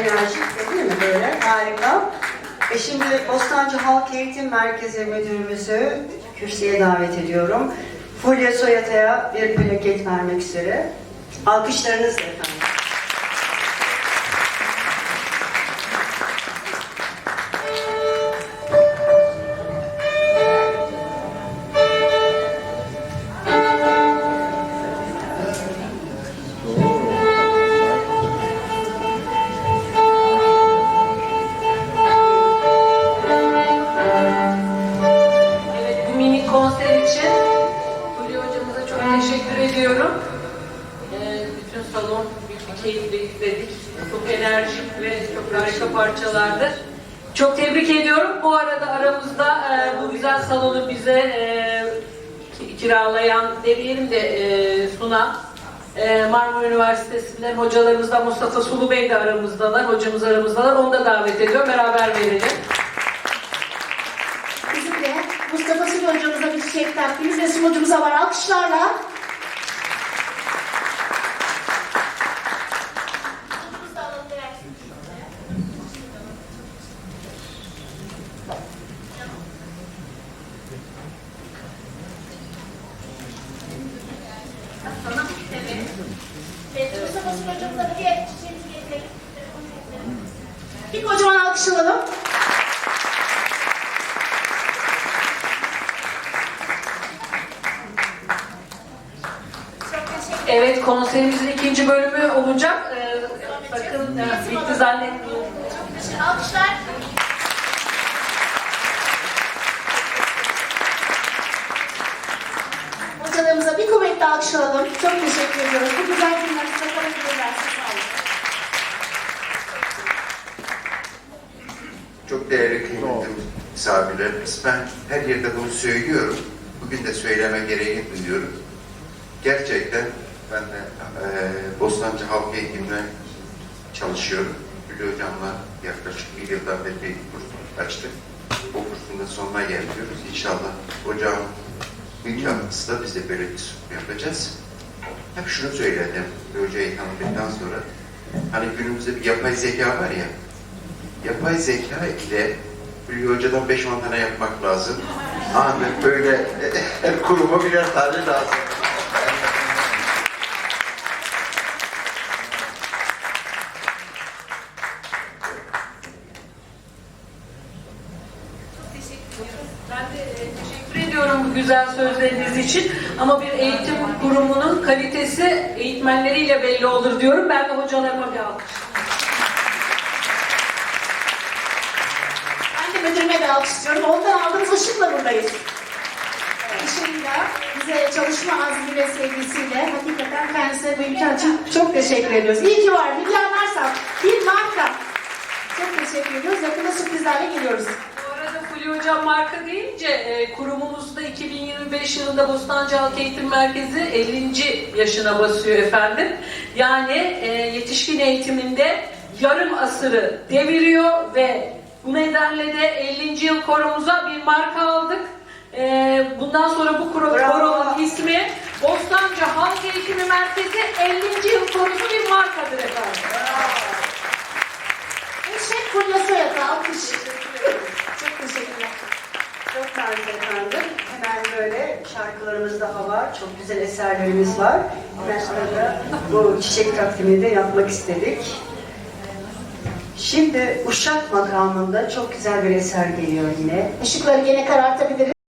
enerjik değil mi böyle? Harika. E şimdi Bostancı Halk Eğitim Merkezi Müdürümüzü kürsüye davet ediyorum. Fulya Soyata'ya bir plaket vermek üzere. Alkışlarınızla efendim. Ediyorum. Ee, bütün salon bir keyifle izledik. Çok enerjik ve çok harika parçalardı. Çok tebrik ediyorum. Bu arada aramızda e, bu güzel salonu bize e, ki- kiralayan demeyelim de e, sunan e, Marmara Üniversitesi'nden hocalarımızdan Mustafa Sulu Bey de aramızdalar. Hocamız aramızdalar. Onu da davet ediyorum. Beraber verelim. Bizim de Mustafa Sülü hocamıza bir çiçek takdimiz ve sunucumuza var. Alkışlarla. Evet, diğer çiçeğimizi getirelim. Bir kocaman alkış alalım. Evet konserimizin ikinci bölümü olacak. Ee, sakın e, bitti teşekkür Alkışlar. Hocalarımıza bir kuvvetli alkış alalım. Çok teşekkür ediyoruz. Bu güzel Çok değerli kıymetli misafirlerimiz. Ben her yerde bunu söylüyorum. Bugün de söyleme gereği duyuyorum. Gerçekten ben de e, Bostancı Halk Eğitim'de çalışıyorum. Gülü Hocam'la yaklaşık bir yıldan beri bir kurs açtık. O kursun da sonuna geliyoruz. İnşallah hocam mükemmelisi da biz de böyle bir yapacağız. Hep şunu söyledim hocayı tanıdıktan sonra. Hani günümüzde bir yapay zeka var ya, yapay zeka ile Hülya Hoca'dan 5-10 tane yapmak lazım. Ahmet böyle her kuruma birer tane lazım. Ben de e, teşekkür ediyorum bu güzel sözleriniz için. Ama bir eğitim kurumunun kalitesi eğitmenleriyle belli olur diyorum. Ben de hocalarıma bir alkış. Ben de müdürüme bir alkış istiyorum. Ondan aldığımız ışıkla buradayız. Işığıyla, bize çalışma azmi ve sevgisiyle hakikaten kendisine bu imkan için çok teşekkür ediyoruz. İyi ki var. Hülya Narsap, bir marka. Çok teşekkür ediyoruz. Yakında sürprizlerle geliyoruz. Fulya Hocam marka deyince e, kurumumuzda 2025 yılında Bostancı Halk Eğitim Merkezi 50. yaşına basıyor efendim. Yani e, yetişkin eğitiminde yarım asırı deviriyor ve bu nedenle de 50. yıl koromuza bir marka aldık. E, bundan sonra bu koro, koronun ismi Bostancı Halk Eğitimi Merkezi 50. yıl korosu bir markadır efendim. Ve Şef Fulya Soyat'a alkış. Çok teşekkürler. Çok nazik efendim. Hemen böyle şarkılarımız daha var. Çok güzel eserlerimiz var. Hemen bu çiçek takdimini de yapmak istedik. Şimdi Uşak makamında çok güzel bir eser geliyor yine. Işıkları gene karartabiliriz.